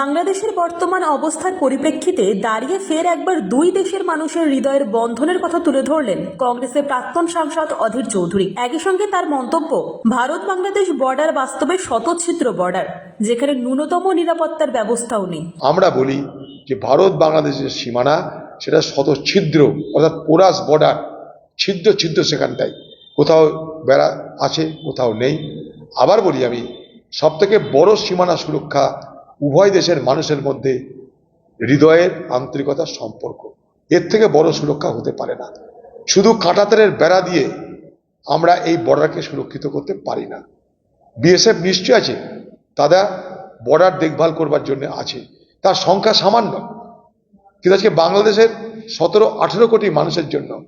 বাংলাদেশের বর্তমান অবস্থার পরিপ্রেক্ষিতে দাঁড়িয়ে ফের একবার দুই দেশের মানুষের হৃদয়ের বন্ধনের কথা তুলে ধরলেন কংগ্রেসের প্রাক্তন সাংসদ অধীর চৌধুরী। একই সঙ্গে তার মন্তব্য, ভারত বাংলাদেশ বর্ডার বাস্তবে শতছিদ্র বর্ডার, যেখানে ন্যূনতম নিরাপত্তার ব্যবস্থাও নেই। আমরা বলি যে ভারত বাংলাদেশের সীমানা, সেটা শত ছিদ্র অর্থাৎ পোরাস বর্ডার, ছিদ্র ছিদ্র সেখানটায় কোথাও বেড়া আছে, কোথাও নেই। আবার বলি আমি সব থেকে বড় সীমানা সুরক্ষা উভয় দেশের মানুষের মধ্যে হৃদয়ের আন্তরিকতার সম্পর্ক। এর থেকে বড় সুরক্ষা হতে পারে না। শুধু কাঁটাতারের বেড়া দিয়ে আমরা এই বর্ডারকে সুরক্ষিত করতে পারি না। বিএসএফ নিশ্চয় আছে। তারা বর্ডার দেখভাল করবার জন্য আছে। তার সংখ্যা সামান্য। কিন্তু আজকে বাংলাদেশের সতেরো, আঠেরো কোটি মানুষের জন্য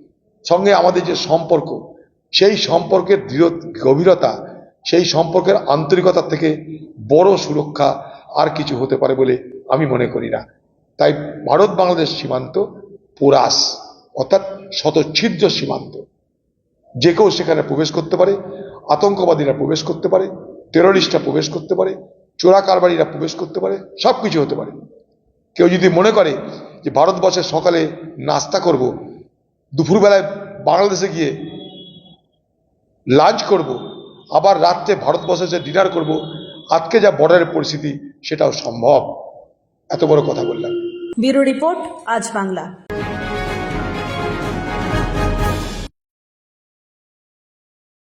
সঙ্গে আমাদের যে সম্পর্ক, সেই সম্পর্কের দৃঢ় গভীরতা, সেই সম্পর্কের আন্তরিকতার থেকে বড় সুরক্ষা কিছু হতে পারে বলে আমি মনে করি না। তাই ভারত বাংলাদেশ সীমান্ত পোরাস, অর্থাৎ শতছিদ্র সীমান্ত। যে কেউ সেখানে প্রবেশ করতে পারে, আতঙ্কবাদীরা প্রবেশ করতে পারে টেররিস্টরা প্রবেশ করতে পারে, চোরা কারবারিরা প্রবেশ করতে পারে সব কিছু হতে পারে। কেউ যদি মনে করে যে ভারতবর্ষে সকালে নাস্তা করব, দুপুরবেলায় বাংলাদেশে গিয়ে লাঞ্চ করব, আবার রাত্রে ভারতবর্ষে যে ডিনার করব, আজকে যা বর্ডারের পরিস্থিতি সেটাও সম্ভব। এত বড় কথা বললাম। ব্যুরো রিপোর্ট আজ বাংলা।